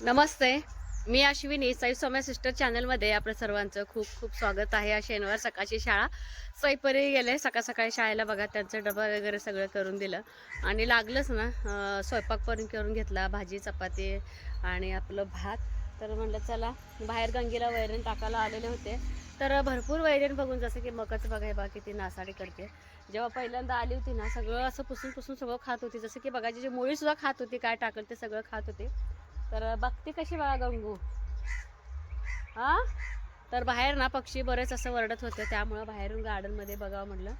नमस्ते. मी अश्विनी साई सोम्या सिस्टर चॅनलमध्ये आपल्या सर्वांचं खूप खूप स्वागत आहे. आज शनिवार सकाळची शाळा. सैपरी गेले सकाळ सकाळी शाळेला बघा त्यांचा डबा वगैरे सगळं करून दिलं. आणि लागलंच ना स्वयंपाक पण करून घेतला भाजी चपाती आणि आपलं भात. तर म्हणलं चला बाहेर गंगेला वैरण टाकायला आलेले होते. तर भरपूर वैरण बघून जसं की मकच बघाय बा किती नासाडी करते. जेव्हा पहिल्यांदा आली होती ना सगळं असं पुसून पुसून सगळं खात होती. जसं की बघायची जी मुळीसुद्धा खात होती काय टाकल ते सगळं खात होती. तर बघते कशी बघा गंगू. हा? तर बाहेर ना पक्षी बरेच असं वरडत होते त्यामुळं बाहेरून गार्डनमध्ये बघावं म्हटलं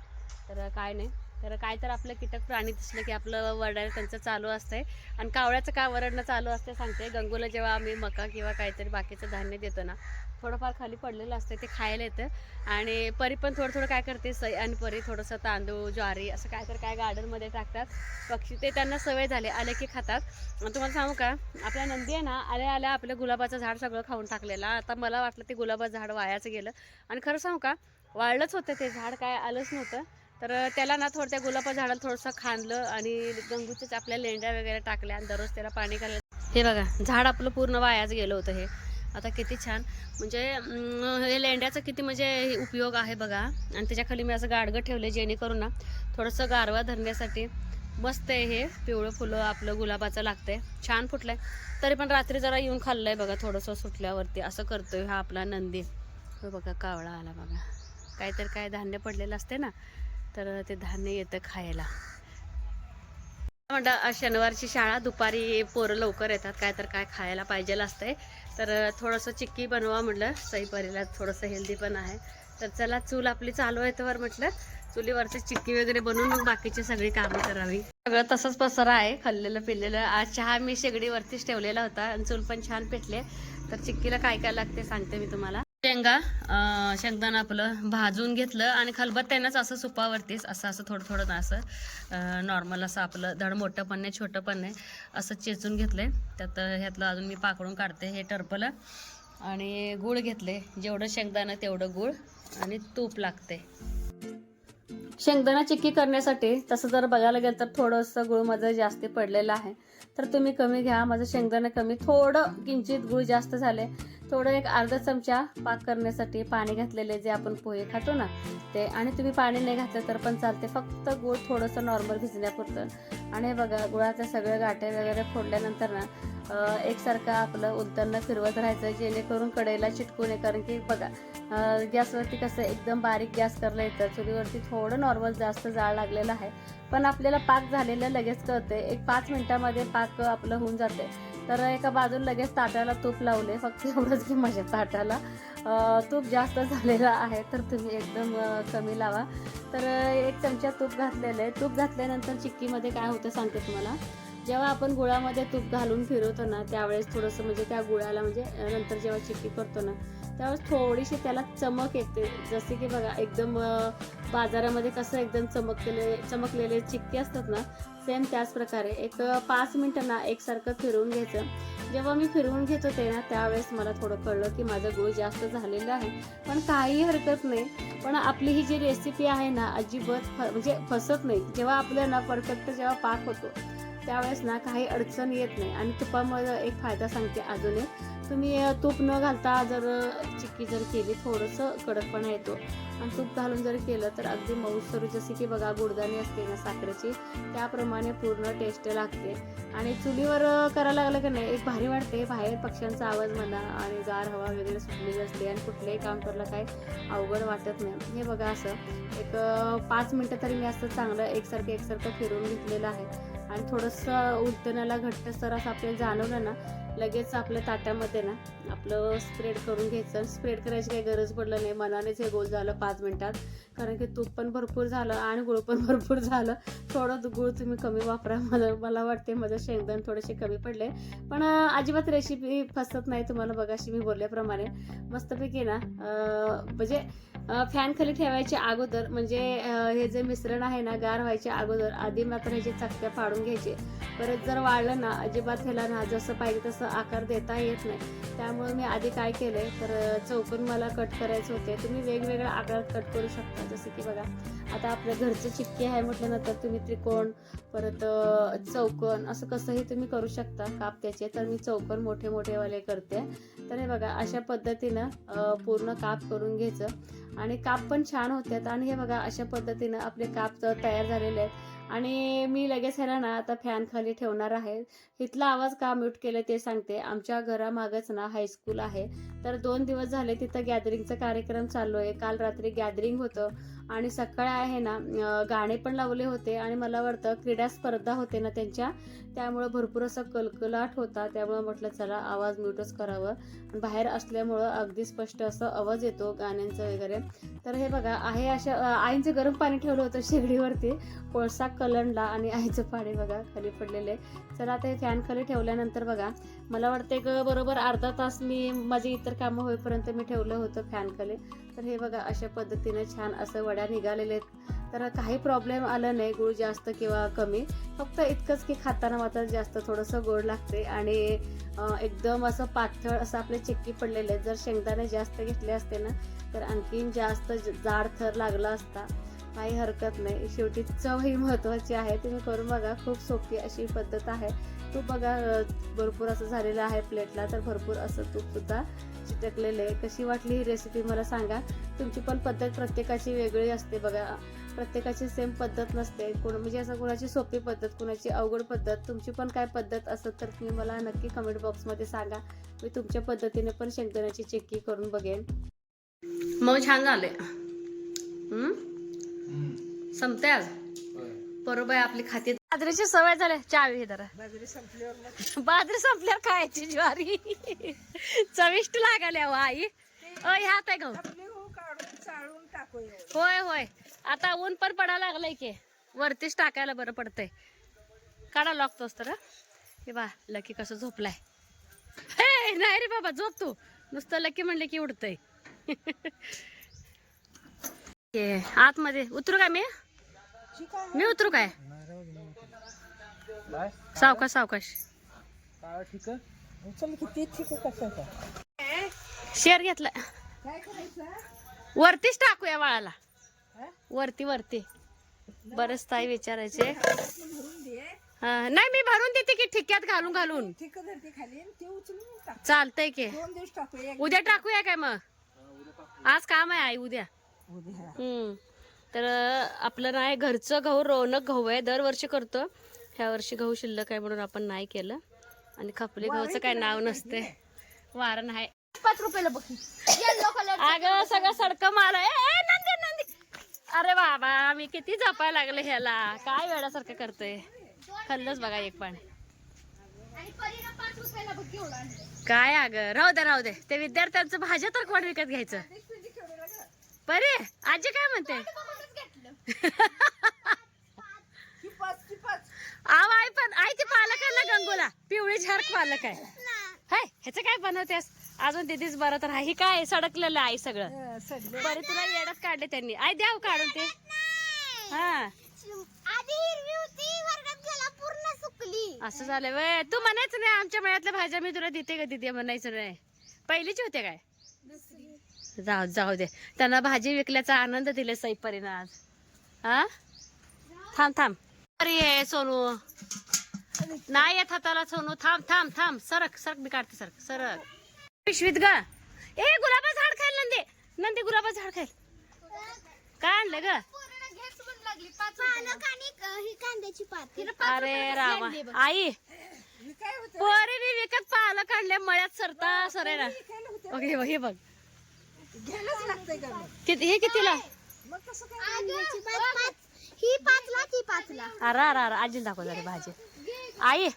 तर काय नाही. तर काय तर आपलं कीटक प्राणी दिसलं की आपलं वरडायला त्यांचं चालू असतंय. आणि कावळ्याचं का वरडणं चालू असते सांगते. गंगूला जेव्हा आम्ही मका किंवा काहीतरी बाकीचं धान्य देतो ना थोडंफार खाली पडलेलं असतं ते खायला येतं. आणि परी पण थोडं थोडं काय करते सई आणि परी थोडंसं तांदूळ ज्वारी असं काय तर काय गार्डनमध्ये टाकतात. पक्षी ते त्यांना सवय झाले आले की खातात. आणि तुम्हाला सांगू का आपल्या नंदी आहे ना आल्या आल्या आपलं गुलाबाचं झाड सगळं खाऊन टाकलेलं. आता मला वाटलं ते गुलाबाचं झाड वायाचं गेलं. आणि खरं सांगू का वाळलंच होतं ते झाड काय आलंच नव्हतं. तर त्याला ना थोडं त्या गुलाबा झाडाला थोडंसं खांदलं आणि गंगूच्याच आपल्या लेंड्या वगैरे टाकल्या आणि दररोज त्याला पाणी घालायला हे बघा झाड आपलं पूर्ण वायाच गेलं होतं हे. आता किती छान. म्हणजे हे लेंड्याचा किती म्हणजे हे उपयोग आहे बघा. आणि त्याच्याखाली मी असं गाडगं ठेवलं जेणेकरून ना थोडंसं गारवा धरण्यासाठी मस्त आहे हे. पिवळं फुलं आपलं गुलाबाचं लागतंय. छान फुटलंय. तरी पण रात्री जरा येऊन खाल्लंय बघा थोडंसं सुटल्यावरती. असं करतोय हा आपला नंदी. हो बघा कावळा आला बघा. काहीतरी काय धान्य पडलेलं असते ना तर ते धान्य येतं खायला. म्हणता शनिवारची शाळा दुपारी पोरं लवकर येतात काय तर काय खायला पाहिजेल असतंय. तर थोडंसं चिक्की बनवा म्हटलं सईपरीला थोडंसं हेल्दी पण आहे. तर चला चूल आपली चालू आहे तर म्हटलं. चुलीवरचे चिक्की वगैरे बनवून मग बाकीची सगळी कामं करावी. सगळं तसंच पसरा आहे खाल्लेलं पिल्लेलं आज चहा मी शेगडीवरतीच ठेवलेला होता आणि चूल पण छान पेटले. तर चिक्कीला काय काय लागते सांगते मी तुम्हाला. शेंगा शेंगदाणं आपलं भाजून घेतलं आणि खलबत्त्यानंच असं सुपावरतीच असं असं थोडं थोडं ना असं नॉर्मल असं आपलं धड मोठं पण नाही छोटं पण नाही असं चेचून घेतलं आहे त्यात ह्यातलं अजून मी पाकडून काढते हे टरपलं. आणि गूळ घेतले जेवढं शेंगदाणं तेवढं गूळ आणि तूप लागते शेंगदाणा चिक्की करण्यासाठी तसं जर बघायला गेलं तर थोडंसं गुळ माझं जास्त पडलेलं आहे. तर तुम्ही कमी घ्या माझं शेंगदाणा कमी. थोडं किंचित गुळ जास्त झाले थोडं एक अर्धा चमचा पाक करण्यासाठी पाणी घातलेले जे आपण पोहे खातो ना ते. आणि तुम्ही पाणी नाही घातलं तर पण चालते फक्त गुळ थोडंसं नॉर्मल भिजण्यापुरतं. आणि बघा गुळाच्या सगळ्या गाठे वगैरे फोडल्यानंतर ना एकसारखं आपलं उलताना फिरवत राहायचं जेणेकरून कडेला चिटकू नये. कारण की बघा गॅसवरती कसं एकदम बारीक गॅस करलं येतं चुलीवरती थोडं नॉर्मल जास्त जाळ लागलेलं आहे. पण आपल्याला पाक झालेलं लगेच कळते एक पाच मिनिटामध्ये पाक आपलं होऊन जाते तर एका बाजूला लगेच ताटाला तूप लावले. फक्त एवढंच की माझ्या ताटाला तूप जास्त झालेलं आहे. तर तुम्ही एकदम कमी लावा. तर एक चमचा तूप घातलेलं आहे. तूप घातल्यानंतर चिक्कीमध्ये काय होतं सांगते तुम्हाला? जेव्हा आपण गुळामध्ये तूप घालून फिरवतो ना त्यावेळेस थोडंसं म्हणजे त्या गुळाला म्हणजे नंतर जेव्हा चिक्की करतो ना त्यावेळेस थोडीशी त्याला चमक येते. जसे की बघा एकदम बाजारामध्ये कसं एकदम चमकलेले चमकलेले चिक्के असतात ना सेम त्याच प्रकारे. एक पाच मिनटं ना एकसारखं फिरवून घ्यायचं. जेव्हा मी फिरवून घेत होते ना त्यावेळेस मला थोडं कळलं की माझं गुळ जास्त झालेलं आहे. पण काही हरकत नाही. पण आपली ही जी रेसिपी आहे ना अजिबात फ- म्हणजे फसत नाही. जेव्हा आपलं ना परफेक्ट जेव्हा पाक होतो त्यावेळेस ना काही अडचण येत नाही. आणि तुपामुळे एक फायदा सांगते अजून एक. तुम्ही तूप न घालता जर चिक्की जर केली थोडंसं कडकपणा येतो. आणि तूप घालून जर केलं तर अगदी मऊसर जसे की बघा गुडदाणी असते ना साखरेची त्याप्रमाणे पूर्ण टेस्ट लागते. आणि चुलीवर करायला लागलं की नाही एक भारी वाटते. बाहेर पक्ष्यांचा आवाज म्हणा आणि गार हवा वगैरे सुटलेली असते आणि कुठल्याही काम करायला काही अवघड वाटत नाही. हे बघा असं एक पाच मिनटं तरी मी असं चांगलं एकसारखं एकसारखं फिरून घेतलेलं आहे. आणि थोडंसं उलटण्याला घट्ट असं आपल्याला जाणवलं ना लगेच आपल्या ताट्यामध्ये ना आपलं स्प्रेड करून घ्यायचं स्प्रेड करायची काही गरज पडलं नाही. मनानेच हे गोल झालं पाच मिनिटात. कारण की तूप पण भरपूर झालं आणि गुळ पण भरपूर झालं. थोडं गुळ तुम्ही कमी वापरा. मला मला वाटते माझं शेंगदाण थोडेसे कमी पडले. पण अजिबात रेसिपी फसत नाही तुम्हाला बघाशी मी बोलल्याप्रमाणे. मस्तपैकी ना म्हणजे फॅन खाली ठेवायच्या अगोदर म्हणजे हे जे मिश्रण आहे ना गार व्हायच्या अगोदर आधी मात्र ह्याचे चकत्या पाडून घ्यायचे. परत जर वाळलं ना अजिबात ह्याला ना जसं पाहिजे तसं आकार देता येत नाही. त्यामुळे मी आधी काय केलंय तर चौकून चौकोन मला कट करायचे होते. तुम्ही वेगवेगळ्या आकार कट करू शकता जसं की बघा. आता आपल्या घरचं चिक्की आहे म्हटल्यानंतर तुम्ही त्रिकोण परत चौकन चौकोन असं कसंही तुम्ही करू शकता काप त्याचे तर मी चौकोन मोठे मोठेवाले करते. तर हे बघा अशा पद्धतीनं पूर्ण काप करून घ्यायचं. आणि काप पण छान होतात आणि हे बघा अशा पद्धतीनं आपले काप तयार झालेले आहेत. आणि मी लगेच ह्याला ना आता फॅन खाली ठेवणार आहे. इथला आवाज का म्यूट केलं ते सांगते. आमच्या घरामागच ना हायस्कूल आहे. तर दोन दिवस झाले तिथं गॅदरिंगचा कार्यक्रम चालू आहे. काल रात्री गॅदरिंग होतं. आणि सकाळी आहे ना गाणे पण लावले होते आणि मला वाटतं क्रीडा स्पर्धा होते ना त्यांच्या. त्यामुळं भरपूर असं कलकलाट होता. त्यामुळं म्हटलं चला आवाज म्यूटच करावं. बाहेर असल्यामुळं अगदी स्पष्ट असं आवाज येतो गाण्यांचं वगैरे. तर हे बघा आहे अशा आईचं गरम पाणी ठेवलं होतं शेगडीवरती. कोळसा कलंडला आणि आईचं पाणी बघा खाली पडलेले. चला आता हे फॅन खाली ठेवल्यानंतर बघा. मला वाटतं एक बरोबर अर्धा तास मी माझी इतर कामं होईपर्यंत मी ठेवलं होतं फॅन खाली. तर हे बघा अशा पद्धतीने छान असं वड्या निघालेले आहेत. तर काही प्रॉब्लेम आलं नाही गुळ जास्त किंवा कमी. फक्त इतकंच की खाताना मात्र जास्त थोडंसं गोड लागते आणि एकदम असं पातळ असं आपले चिक्की पडलेले आहेत. जर शेंगदाणे जास्त घेतले असते ना तर आणखीन जास्त जाड थर लागला असता काही हरकत नाही. शेवटी चव ही महत्त्वाची आहे. तुम्ही करून बघा खूप सोपी अशी पद्धत आहे. तूप बघा भरपूर असं झालेलं आहे प्लेटला तर भरपूर असं तूप सुद्धा चिटकलेलं आहे. कशी वाटली ही रेसिपी मला सांगा. तुमची पण पद्धत प्रत्येकाची वेगळी असते बघा. प्रत्येकाची सेम पद्धत नसते. कोण म्हणजे असं कोणाची सोपी पद्धत कोणाची अवघड पद्धत तुमची पण काय पद्धत असत तर तुम्ही मला नक्की कमेंट बॉक्समध्ये सांगा. मी तुमच्या पद्धतीने पण शेंगदाण्याची चिक्की करून बघेन. मग छान झाले. संपते आज? बरोबर आहे आपली खाती बाजरीची सवय झाली. चावी जरा. बाजरी संपल्यावर बाजरी संपल्यावर खायची ज्वारी. चविष्ट लागाल्या हो आई. अ ह्यात आहे गहू हो काढून चाळून टाकूया होय होय. आता ऊन पण पडायला लागलंय की. वरतीच टाकायला बरं पडतंय. काढा लागतोस तर हं. हे बा लकी कसं झोपलाय. हे नाही रे बाबा झोप तू. नुसतं लकी म्हणले की उडतंय. आतमध्ये. उतरू काय मी? मी उतरू काय? सावकाश सावकाश. शेर घेतला. वरतीच टाकूया बाळाला? वरती वरती. बरेच ताई विचारायचे. हा, नाही मी भरून देते की ठिक्यात घालून घालून. चालतंय की. उद्या टाकूया काय मग? आज काम आहे आई उद्या. उद्या. हम्म. तर आपलं नाही घरचं गहू रौनक गहू आहे दरवर्षी करतो. ह्या वर्षी गहू शिल्लक आहे म्हणून आपण नाही केलं. आणि खपली गहूचं काय नाव नसते वारण आहे पाच रुपयाला बघ. अगं सगळं सडकं मार. ए, ए, नंदी नंदी. अरे बाबा मी किती जपायला लागले ह्याला. काय वेळासारखं करतोय. खाल्लंच बघा एक पाणी काय अगं? राहू दे राहू दे. ते विद्यार्थ्यांचं भाज्या तर कोण विकत घ्यायचं? बरे आजी काय म्हणते? ही पाच ती पाच आव आई पण आई ते पालक आहे ना गंगोला. पिवळी झाड पालक आहे. हाय ह्याचं काय बनवतेस? अजून दिदीच बरं तर आहे. ही काय सडकलेलं आहे आई सगळं बरे तुला येड्यात काढले त्यांनी. आई द्याव काढून ते. हा. आधी हिरवी होती वर्गात गेला पूर्ण सुकली. असं झालं वय. तू म्हणायचं नाही आमच्या मळ्यातल्या भाज्या मी तुला देते का देते म्हणायचं नाही. पहिलीची होते काय? जाऊ जाऊ दे. त्यांना भाजी विकल्याचा आनंद दिले सईपरीनं आज. हा? थांब थांब. अरे सोनू. नाही येत हाताला सोनू. थांब थांब थांब. सरक सरक मी काढते सरक सरक. पिशवीत ग. ए गुलाबा झाड खाईल नंदी. नंदी गुलाबा झाड खाईल. काय आणलं ग? अरे रामा. आई. होतं? पोरीने विकत पालक काढले मळ्यात सरता सरे ना ओके हे बघ. घ्यायलाच लागतंय का मग? किती हे कितीला? मग कसं काय कांद्याची पात पाच ही पाचला ती पाचला. अरे अरे अरे आजी दाखव झाली भाजी. आई.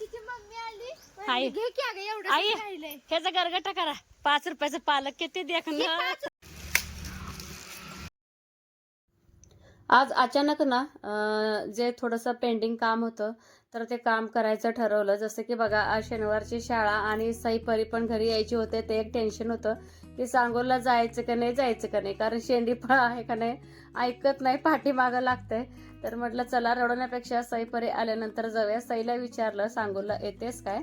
तिची मम्मी आली. आई. घे की अगं एवढं आई. ह्याचा गरगटा करा. पाच रुपयाचं पालक किती देख आज अचानक ना अं, जे थोडंसं पेंडिंग काम होतं तर ते काम करायचं ठरवलं. जसं की बघा आज शनिवारची शाळा आणि साई परी पण घरी यायची होते ते एक टेन्शन होतं. की सांगोला जायचं का नाही जायचं का नाही? कारण शेंडी फळ आहे का नाही? ऐकत नाही पाठीमागं लागतंय. तर म्हटलं चला रडवण्यापेक्षा साई परी आल्यानंतर जाऊया. साईला विचारलं सांगोला येतेस काय?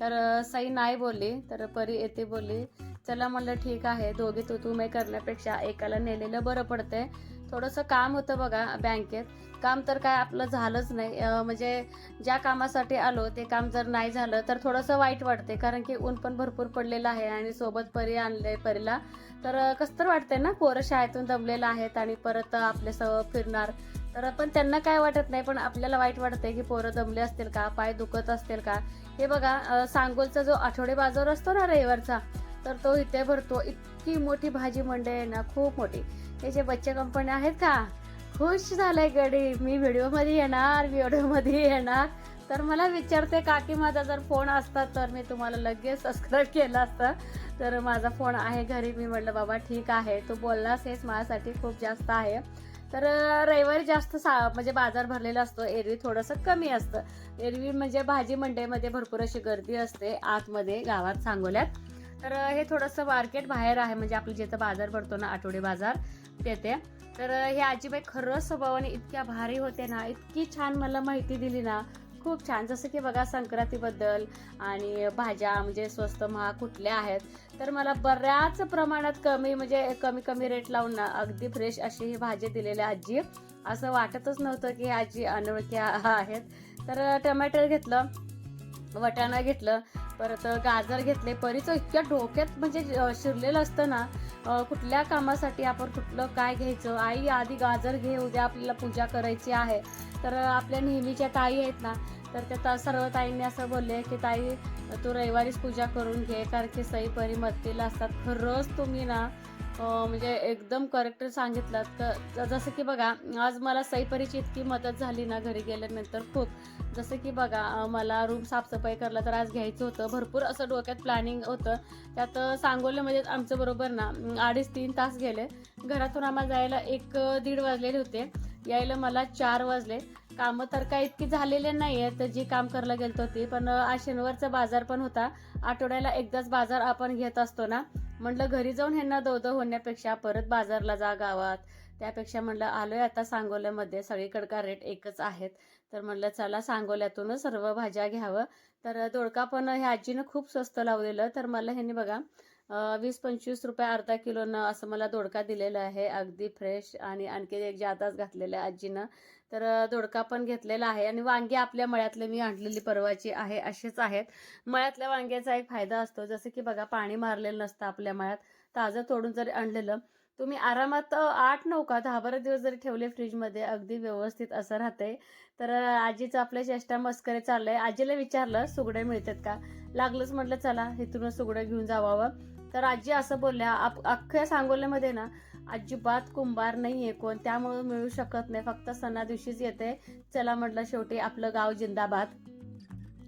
तर अं, साई नाही बोलली. तर परी येते बोलली चला म्हणलं ठीक आहे. दोघे तू तू मी करण्यापेक्षा एकाला नेलेलं बरं पडतंय. थोडंसं काम होतं बघा बँकेत. काम तर काय आपलं झालंच नाही. म्हणजे ज्या कामासाठी आलो ते काम जर नाही झालं तर थोडंसं वाईट वाटते. कारण की ऊन पण भरपूर पडलेलं आहे आणि सोबत परी आणले परीला. तर कसं तर वाटतंय ना पोरं शाळेतून दमलेलं आहेत आणि परत आपले सह फिरणार. तर पण त्यांना काय वाटत नाही पण आपल्याला वाईट वाटतंय की पोरं दमले असतील का पाय दुखत असतील का? हे बघा सांगोलचा जो आठवडे बाजार असतो ना रविवारचा तर तो इथे भरतो. इतकी मोठी भाजी मंडई आहे ना खूप मोठी. हे जे बच्चे कंपनी आहेत का? खुश झालंय गडी. मी व्हिडिओमध्ये येणार व्हिडिओमध्ये येणार. तर मला विचारते काकी माझा जर फोन असता तर मी तुम्हाला लगेच सबस्क्राईब केलं असतं. तर माझा फोन आहे घरी. मी म्हटलं बाबा ठीक आहे. तू बोललास हेच माझ्यासाठी खूप जास्त आहे. तर रविवारी जास्त सा म्हणजे बाजार भरलेला असतो. एरवी थोडंसं कमी असतं. एरवी म्हणजे भाजी मंडईमध्ये भरपूर अशी गर्दी असते आतमध्ये गावात सांगोल्यात. तर हे थोडंसं मार्केट बाहेर आहे. म्हणजे आपलं जिथं बाजार भरतो ना आठवडे बाजार. येते. तर हे आजीबाई खरंच स्वभावाने इतक्या भारी होते ना इतकी छान मला माहिती दिली ना. खूप छान. जसं की बघा संक्रांतीबद्दल आणि भाज्या म्हणजे स्वस्त महाग कुठल्या आहेत. तर मला बऱ्याच प्रमाणात कमी म्हणजे कमी कमी रेट लावून ना अगदी फ्रेश अशी ही भाजी दिलेली आजी. असं वाटतच नव्हतं की आजी अनोळख्या आहेत. तर टमॅटर घेतलं. वटाणा घेतलं परत गाजर घेतले परीचं इतक्या डोक्यात म्हणजे शिरलेलं असतं ना कुठल्या कामासाठी आपण कुठलं काय घ्यायचं? आई आधी गाजर घे उद्या आपल्याला पूजा करायची आहे. तर आपल्या नेहमीच्या ताई आहेत ना तर त्या ता- सर्व ताईंनी असं बोलले की ताई तू रविवारीच पूजा करून घे कारण की सई परी मदतीला असतात. खरंच तुम्ही ना म्हणजे एकदम करेक्ट सांगितलं तर जसं की बघा आज मला सईपरीची इतकी मदत झाली ना घरी गेल्यानंतर खूप. जसं की बघा मला रूम साफसफाई करायला तर आज घ्यायचं होतं. भरपूर असं डोक्यात प्लॅनिंग होतं. त्यात सांगोल्यामध्ये आमचं बरोबर ना अडीच तीन तास गेले. घरातून आम्हाला जायला एक दीड वाजलेले होते. यायला मला चार वाजले. कामं तर काय इतकी झालेले नाही आहेत जी काम करायला गेलो होती पण आज शनिवारचा बाजार पण होता. आठवड्याला एकदाच बाजार आपण घेत असतो ना. म्हटलं घरी जाऊन ह्यांना दो होण्यापेक्षा परत बाजारला जा गावात. त्यापेक्षा म्हटलं आलोय आता सांगोल्यामध्ये सगळीकडका रेट एकच आहेत. तर म्हणलं चला सांगोल्यातूनच सर्व भाज्या घ्यावं. तर दोडका पण ह्या आजीनं खूप स्वस्त लावलेलं. तर मला ह्यांनी बघा वीस पंचवीस रुपये अर्धा किलोनं असं मला दोडका दिलेला आहे. अगदी फ्रेश आणि आणखी एक जादाच घातलेलं आहे आजीनं. तर दोडका पण घेतलेला आहे. आणि वांगी आपल्या मळ्यातले मी आणलेली परवाची आहे अशीच आहेत. मळ्यातल्या वांग्याचा एक फायदा असतो. जसं की बघा पाणी मारलेलं नसतं आपल्या मळ्यात. ताजं तोडून जरी आणलेलं तुम्ही आरामात आठ नऊ का दहा बारा दिवस जरी ठेवले फ्रीजमध्ये अगदी व्यवस्थित असं राहतंय. तर आजीचं आपल्या चेष्टा मस्करे चाललंय. आजीला विचारलं सुगडे मिळतात का? लागलंच म्हटलं चला इथूनच सुगडं घेऊन जावावं. तर आजी असं बोलल्या आप अख्ख्या सांगोल्यामध्ये ना अजिबात कुंभार नाहीये कोण त्यामुळे मिळू शकत नाही फक्त सणा दिवशीच येते चला म्हटलं शेवटी आपलं गाव जिंदाबाद.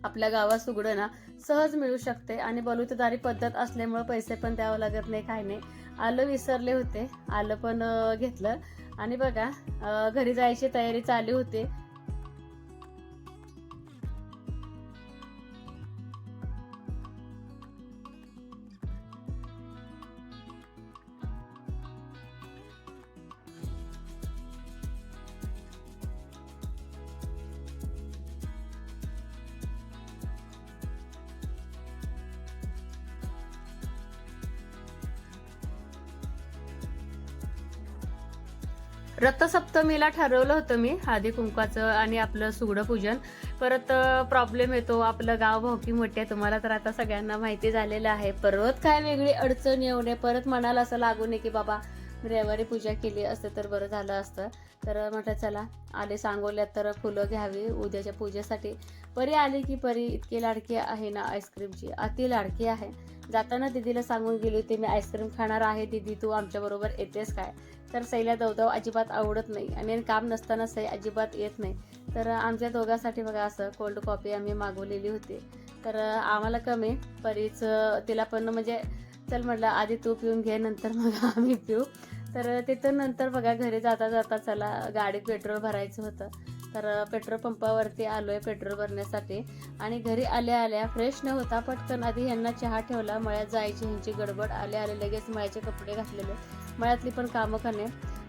आपल्या गावात सुगडं ना सहज मिळू शकते आणि बलुतेदारी पद्धत असल्यामुळे पैसे पण द्यावं लागत नाही काही नाही. आलं विसरले होते. आलं पण घेतलं. आणि बघा घरी जायची तयारी चालू होती. रथसप्तमीला ठरवलं होतं मी आधी कुंकाचं आणि आपलं सुगडं पूजन परत प्रॉब्लेम येतो आपलं गाव भावकी मोठे आहे तुम्हाला तर आता सगळ्यांना माहिती झालेलं आहे. परत काय वेगळी अडचण येऊ नये परत मनाला असं लागू नये की बाबा रविवारी पूजा केली असतं तर बरं झालं असतं. तर म्हटलं चला आले सांगोल्यात तर फुलं घ्यावी उद्याच्या पूजेसाठी. परी आली की परी इतकी लाडकी आहे ना आईस्क्रीमची अति लाडकी आहे. जाताना दीदीला सांगून गेली होती मी आईस्क्रीम खाणार आहे दीदी तू आमच्याबरोबर येतेस काय? तर सईला दवदव अजिबात आवडत नाही. आणि काम नसताना सई अजिबात येत नाही. तर आमच्या दोघांसाठी बघा असं कोल्ड कॉफी आम्ही मागवलेली होती. तर आम्हाला कमी परीच तिला पण म्हणजे चल म्हटलं आधी तू पिऊन घे नंतर मग आम्ही पिऊ. तर तिथं नंतर बघा घरी जाता जाता चला गाडीत पेट्रोल भरायचं होतं. तर पेट्रोल पंपावरती आलो आहे पेट्रोल भरण्यासाठी. आणि घरी आल्या आल्या फ्रेश न होता पटकन आधी ह्यांना चहा ठेवला मळ्यात जायची ह्यांची गडबड आल्या आले लगेच मळ्याचे कपडे घातलेले. मळ्यातली पण कामं करणे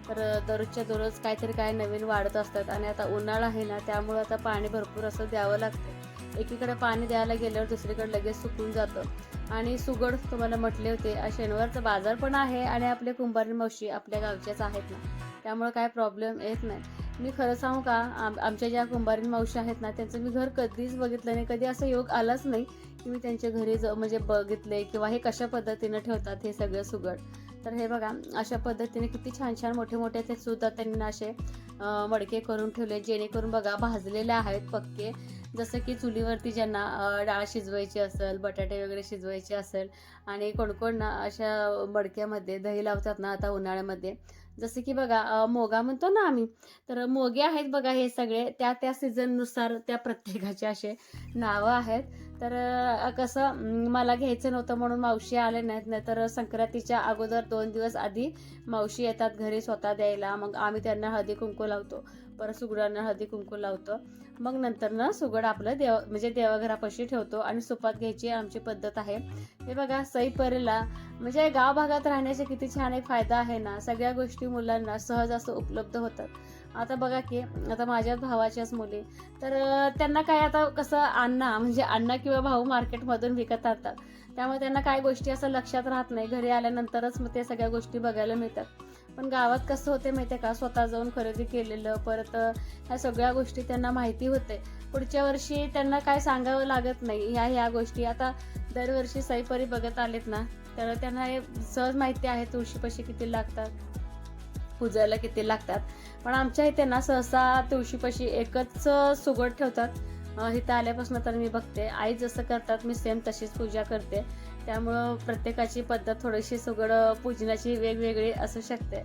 तर दररोजच्या दररोज काहीतरी काय नवीन वाढत असतात आणि आता उन्हाळा आहे ना त्यामुळं आता पाणी भरपूर असं द्यावं लागतं. एकीकडे पाणी द्यायला गेल्यावर दुसरीकडे लगेच सुकून जातं. आणि सुगड तुम्हाला म्हटले होते शनिवारचं शनिवारचा बाजार पण आहे आणि आपले कुंभारी मावशी आपल्या गावच्याच आहेत ना. त्यामुळे काय प्रॉब्लेम येत नाही. मी खरं सांगू का आम आमच्या ज्या कुंभारीन मावशी आहेत ना त्यांचं मी घर कधीच बघितलं नाही कधी असं योग आलाच नाही की मी त्यांच्या घरी ज म्हणजे बघितले किंवा हे कशा पद्धतीनं ठेवतात हे सगळं सुगड. तर हे बघा अशा पद्धतीने किती छान छान मोठे मोठे ते सुद्धा त्यांनी असे मडके करून ठेवले जेणेकरून बघा भाजलेले आहेत पक्के. जसं की चुलीवरती ज्यांना डाळ शिजवायची असेल बटाटे वगैरे शिजवायचे असेल आणि कोण कोण ना अशा मडक्यामध्ये दही लावतात ना आता उन्हाळ्यामध्ये. जसं की बघा मोगा म्हणतो ना आम्ही तर मोगे आहेत बघा हे सगळे. त्या त्या सीझननुसार त्या प्रत्येकाचे असे नावं आहेत. तर कसं मला घ्यायचं नव्हतं म्हणून मावशी आले नाहीत. नाही तर संक्रांतीच्या अगोदर दोन दिवस आधी मावशी येतात घरी स्वतः द्यायला. मग आम्ही त्यांना हळदी कुंकू लावतो. परत सुगडांना हळदी कुंकू लावतो. मग नंतर ना सुगड आपलं देव म्हणजे देवघरापाशी ठेवतो आणि सुपात घ्यायची आमची पद्धत आहे. हे बघा सई परेला म्हणजे गाव भागात राहण्याचा किती छान एक फायदा आहे ना. सगळ्या गोष्टी मुलांना सहज असं उपलब्ध होतात. आता बघा की आता माझ्या भावाच्याच मुली. तर त्यांना काय आता कसं अण्णा म्हणजे अण्णा किंवा भाऊ मार्केटमधून विकत आणतात. त्यामुळे त्यांना काय गोष्टी असं लक्षात राहत नाही. घरी आल्यानंतरच मग ते सगळ्या गोष्टी बघायला मिळतात. पण गावात कसं होते माहिती आहे का? स्वतः जाऊन खरेदी केलेलं परत ह्या सगळ्या गोष्टी त्यांना माहिती होते. पुढच्या वर्षी त्यांना काय सांगावं लागत नाही ह्या ह्या गोष्टी. आता दरवर्षी सईपरी बघत आलेत ना तर त्यांना हे सहज माहिती आहे तुळशीपाशी किती लागतात. पूजायला किती लागतात. पण आमच्या इथे ना सहसा तुळशीपाशी एकच सुगड ठेवतात. इथं आल्यापासून तर मी बघते. आई जसं करतात मी सेम तशीच पूजा करते. त्यामुळं प्रत्येकाची पद्धत थोडीशी सुगड पूजनाची वेगवेगळी असू शकते.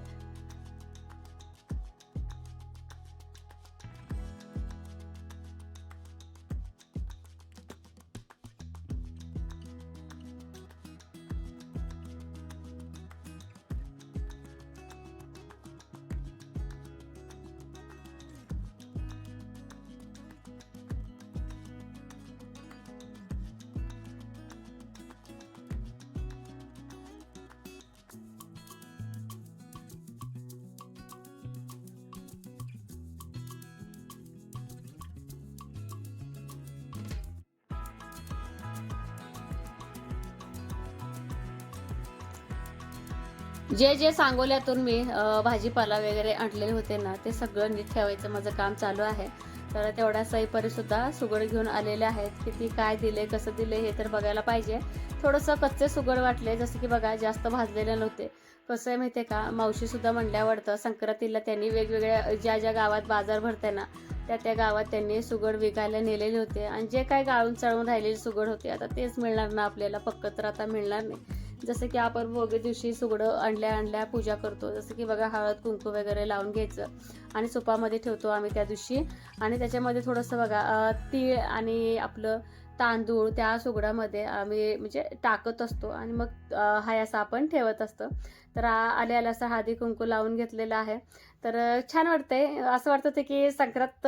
जे जे सांगोल्यातून मी भाजीपाला वगैरे आणलेले होते ना ते सगळं नीट ठेवायचं. माझं काम चालू आहे. तर तेवढ्या सईपरी सुद्धा सुगड घेऊन आलेले आहेत किती काय दिले कसं दिले हे तर बघायला पाहिजे. थोडंसं कच्चे सुगड वाटले जसं की बघा जास्त भाजलेले नव्हते. कसं आहे माहिती आहे का मावशी सुद्धा म्हणल्यावरतं संक्रांतीला त्यांनी वेगवेगळ्या ज्या ज्या गावात बाजार भरते ना त्या त्या गावात त्यांनी सुगड विकायला नेलेले होते. आणि जे काय गाळून चाळून राहिलेले सुगड होते आता तेच मिळणार ना आपल्याला पक्क तर आता मिळणार नाही. जसं की आपण भोगे दिवशी सुगडं आणल्या आणल्या पूजा करतो जसं की बघा हळद कुंकू वगैरे लावून घ्यायचं आणि सुपामध्ये ठेवतो आम्ही त्या दिवशी. आणि त्याच्यामध्ये थोडंसं बघा तीळ आणि आपलं तांदूळ त्या सुगडामध्ये आम्ही म्हणजे टाकत असतो आणि मग हाय असं आपण ठेवत असतो. तर आले आले असं हळदी कुंकू लावून घेतलेलं आहे. तर छान वाटतंय. असं वाटत होतं की संक्रांत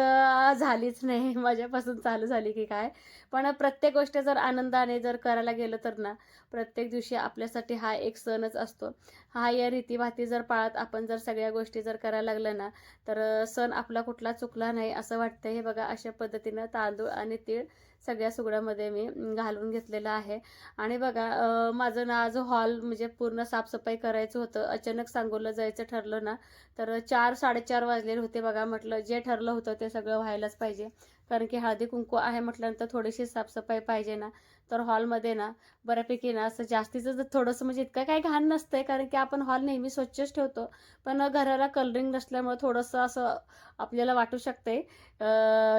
झालीच नाही. माझ्यापासून चालू झाली की काय. पण प्रत्येक गोष्ट जर आनंदाने जर करायला गेलं तर ना प्रत्येक दिवशी आपल्यासाठी हा एक सणच असतो. हा या रीतीभाती जर पाळत आपण जर सगळ्या गोष्टी जर करायला लागलं ना तर सण आपला कुठला चुकला नाही असं वाटतं हे बघा अशा पद्धतीनं तांदूळ आणि तीळ सगळ्या सुगड्यामध्ये मी घालून घेतलेलं आहे. आणि बघा माझं ना जो हॉल म्हणजे पूर्ण साफसफाई करायचं होतं. अचानक सांगोला जायचं ठरलं ना तर चार साडेचार वाजलेले होते बघा म्हटलं. जे ठरलं होतं ते सगळं व्हायलाच पाहिजे. कारण की हळदी कुंकू आहे म्हटल्यानंतर थोडीशी साफसफाई पाहिजे ना. तर हॉलमध्ये ना बऱ्यापैकी ना असं जास्तीचं जर थोडंसं म्हणजे इतकं काही घाण नसतंय कारण की आपण हॉल नेहमी स्वच्छच ठेवतो. पण घराला कलरिंग नसल्यामुळे थोडंसं असं आपल्याला वाटू शकते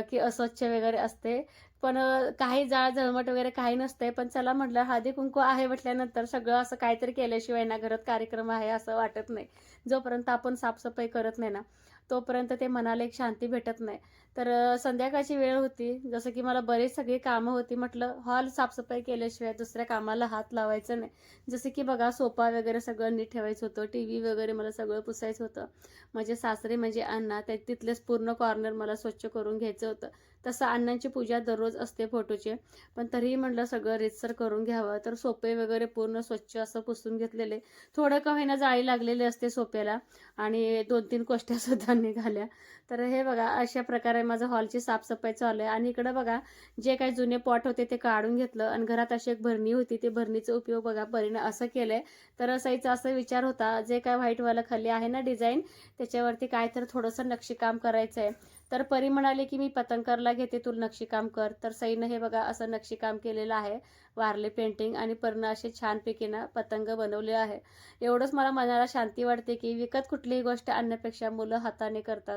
की अस्वच्छ वगैरे असते. पण काही जाळ झळमट वगैरे काही नसतंय. पण चला म्हटलं हळदी कुंकू आहे म्हटल्यानंतर सगळं असं काहीतरी केल्याशिवाय ना घरात कार्यक्रम आहे असं वाटत नाही. जोपर्यंत आपण साफसफाई करत नाही ना तोपर्यंत ते मनाला एक शांती भेटत नाही. तर संध्याकाळची वेळ होती. जसं की मला बरेच सगळी कामं होती. म्हटलं हॉल साफसफाई केल्याशिवाय दुसऱ्या कामाला हात लावायचा नाही. जसं की बघा सोफा वगैरे सगळं नीट ठेवायचं होतं. टी व्ही वगैरे मला सगळं पुसायचं होतं. माझे सासरे म्हणजे अण्णा त्या तिथलेच पूर्ण कॉर्नर मला स्वच्छ करून घ्यायचं होतं. तसं अण्णांची पूजा दररोज असते फोटोचे. पण तरीही म्हटलं सगळं रितसर करून घ्यावं. तर सोपे वगैरे पूर्ण स्वच्छ असं पुसून घेतलेले. थोडं का होईना जाळी लागलेले असते सोप्याला. आणि दोन तीन कोष्ट्यासुद्धा निघाल्या. तर हे बघा अशा प्रकारे माझं हॉलची साफसफाई चालू आहे. आणि इकडं बघा जे काही जुने पॉट होते ते काढून घेतलं आणि घरात अशी एक भरणी होती. ते भरणीचा उपयोग बघा परीनं असं केलंय. तर सईचा असा विचार होता जे काय व्हाईटवालं खाली आहे ना डिझाईन त्याच्यावरती काय तर थोडंसं नक्षीकाम करायचं आहे तर परी म्हणाले की मी पतंगरला घेते तू नक्षीकाम कर. तर सईनं हे बघा असं नक्षीकाम केलेलं आहे. वारले पेंटिंग आणि परीनं असे छानपैकी ना पतंग बनवले आहे. एवढंच मला मनाला शांती वाटते की विकत कुठलीही गोष्ट आणण्यापेक्षा मुलं हाताने करतात.